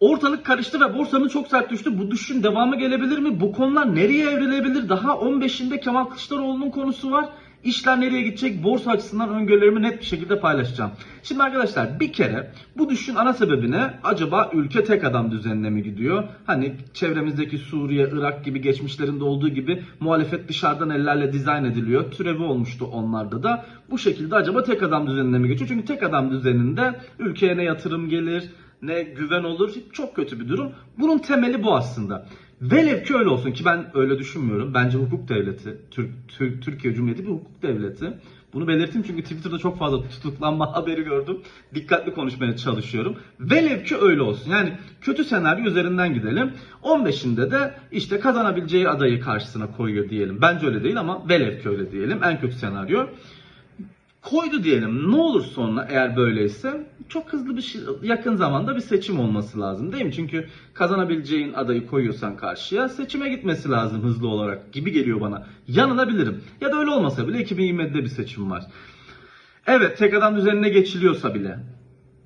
Ortalık karıştı ve borsanın çok sert düştü. Bu düşüşün devamı gelebilir mi? Bu konular nereye evrilebilir? Daha 15'inde Kemal Kılıçdaroğlu'nun konusu var. İşler nereye gidecek? Borsa açısından öngörülerimi net bir şekilde paylaşacağım. Şimdi arkadaşlar bir kere bu düşüşün ana sebebi ne? Acaba ülke tek adam düzenine mi gidiyor? Hani çevremizdeki Suriye, Irak gibi geçmişlerinde olduğu gibi muhalefet dışarıdan ellerle dizayn ediliyor. Türevi olmuştu onlarda da. Bu şekilde acaba tek adam düzenine mi geçiyor? Çünkü tek adam düzeninde ülkeye ne yatırım gelir, ne güven olur. Çok kötü bir durum. Bunun temeli bu aslında. Velev ki öyle olsun ki ben öyle düşünmüyorum. Bence hukuk devleti, Türk, Türk- Türkiye Cumhuriyeti bir hukuk devleti. Bunu belirteyim çünkü Twitter'da çok fazla tutuklanma haberi gördüm. Dikkatli konuşmaya çalışıyorum. Velev ki öyle olsun. Yani kötü senaryo üzerinden gidelim. 15'inde de işte kazanabileceği adayı karşısına koyuyor diyelim. Bence öyle değil ama velev ki öyle diyelim. En kötü senaryo koydu diyelim. Ne olur sonra eğer böyleyse çok hızlı bir şey, yakın zamanda bir seçim olması lazım değil mi? Çünkü kazanabileceğin adayı koyuyorsan karşıya seçime gitmesi lazım hızlı olarak gibi geliyor bana. Yanılabilirim. Ya da öyle olmasa bile 2027'de bir seçim var. Evet tek adam düzenine geçiliyorsa bile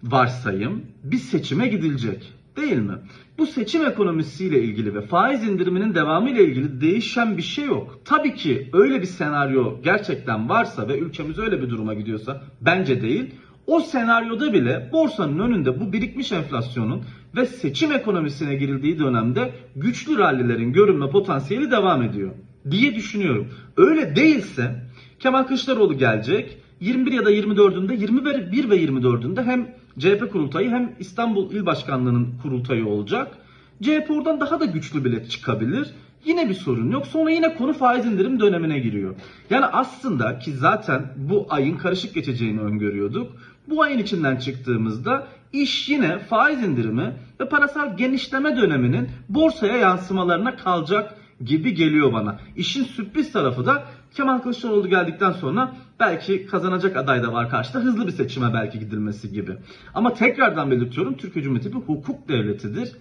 varsayım bir seçime gidilecek. Değil mi? Bu seçim ekonomisiyle ilgili ve faiz indiriminin devamı ile ilgili değişen bir şey yok. Tabii ki öyle bir senaryo gerçekten varsa ve ülkemiz öyle bir duruma gidiyorsa bence değil. O senaryoda bile borsanın önünde bu birikmiş enflasyonun ve seçim ekonomisine girildiği dönemde güçlü rallilerin görünme potansiyeli devam ediyor diye düşünüyorum. Öyle değilse Kemal Kılıçdaroğlu gelecek. 21 ya da 24'ünde 21 ve 24'ünde hem CHP kurultayı hem İstanbul İl Başkanlığı'nın kurultayı olacak. CHP oradan daha da güçlü bile çıkabilir. Yine bir sorun yok. Sonra yine konu faiz indirim dönemine giriyor. Yani aslında ki zaten bu ayın karışık geçeceğini öngörüyorduk. Bu ayın içinden çıktığımızda iş yine faiz indirimi ve parasal genişleme döneminin borsaya yansımalarına kalacak gibi geliyor bana. İşin sürpriz tarafı da Kemal Kılıçdaroğlu geldikten sonra belki kazanacak aday da var karşıda hızlı bir seçime belki gidilmesi gibi. Ama tekrardan belirtiyorum Türkiye Cumhuriyeti bir hukuk devletidir.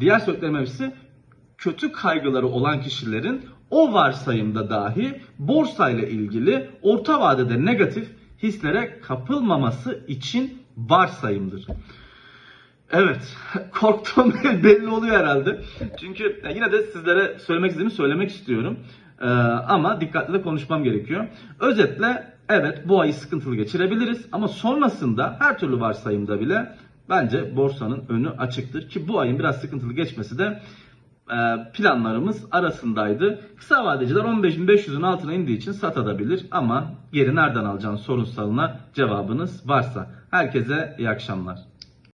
Diğer söylediklerim hepsi kötü kaygıları olan kişilerin o varsayımda dahi borsayla ilgili orta vadede negatif hislere kapılmaması için varsayımdır. Evet, korktuğum belli oluyor herhalde. Çünkü yine de sizlere söylemek istediğimi söylemek istiyorum. Ee, ama dikkatli de konuşmam gerekiyor. Özetle evet bu ayı sıkıntılı geçirebiliriz ama sonrasında her türlü varsayımda bile bence borsanın önü açıktır ki bu ayın biraz sıkıntılı geçmesi de e, planlarımız arasındaydı. Kısa vadeciler 15.500'ün altına indiği için satabilir ama geri nereden alacağın sorunsalına cevabınız varsa. Herkese iyi akşamlar.